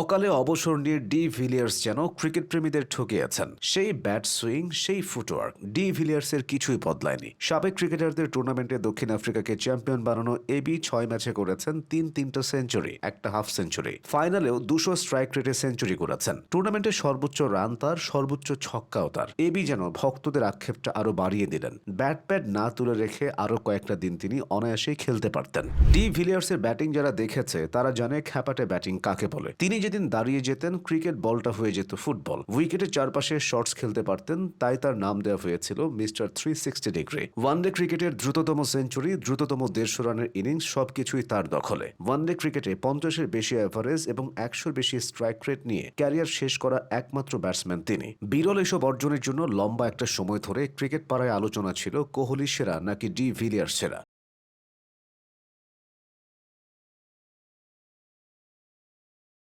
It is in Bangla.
অকালে অবসর নিয়ে ডি ভিলিয়ার্স যেন ক্রিকেট প্রেমীদের ঠকিয়েছেন সেই ব্যাট সুইং, সেই ফুটওয়ার্ক, ডি ভিলিয়ার্সের কিছুই বদলায়নি। সাবেক ক্রিকেটারদের টুর্নামেন্টে দক্ষিণ আফ্রিকাকে চ্যাম্পিয়ন বানানো এবি ছয় ম্যাচে করেছেন তিন তিনটা সেঞ্চুরি, একটা হাফ সেঞ্চুরি। ফাইনালেও দুশো স্ট্রাইক রেটে সেঞ্চুরি করেছেন। টুর্নামেন্টের সর্বোচ্চ রান তার, সর্বোচ্চ ছক্কাও তার। এবি যেন ভক্তদের আক্ষেপটা আরও বাড়িয়ে দিলেন। ব্যাট প্যাড না তুলে রেখে আরও কয়েকটা দিন তিনি অনায়াসেই খেলতে পারতেন। ডি ভিলিয়ার্সের ব্যাটিং যারা দেখেছে, তারা জানে খ্যাপাটে ব্যাটিং কাকে বলে। তিনি যেদিন দাঁড়িয়ে যেতেন, ক্রিকেট বলটা হয়ে যেত ফুটবল। উইকেটের চারপাশে শর্টস খেলতে পারতেন, তাই তার নাম দেওয়া হয়েছিল mister three sixty degree. One day ক্রিকেটের দ্রুততম সেঞ্চুরি, দ্রুততম দেড়শো রানের ইনিংস, সবকিছুই তার দখলে। ওয়ানডে ক্রিকেটে পঞ্চাশের বেশি অ্যাভারেজ এবং একশোর বেশি স্ট্রাইক রেট নিয়ে ক্যারিয়ার শেষ করা একমাত্র ব্যাটসম্যান তিনি। বিরল এসব অর্জনের জন্য লম্বা একটা সময় ধরে ক্রিকেট পাড়ায় আলোচনা ছিল কোহলি সেরা নাকি ডি ভিলিয়ার্স সেরা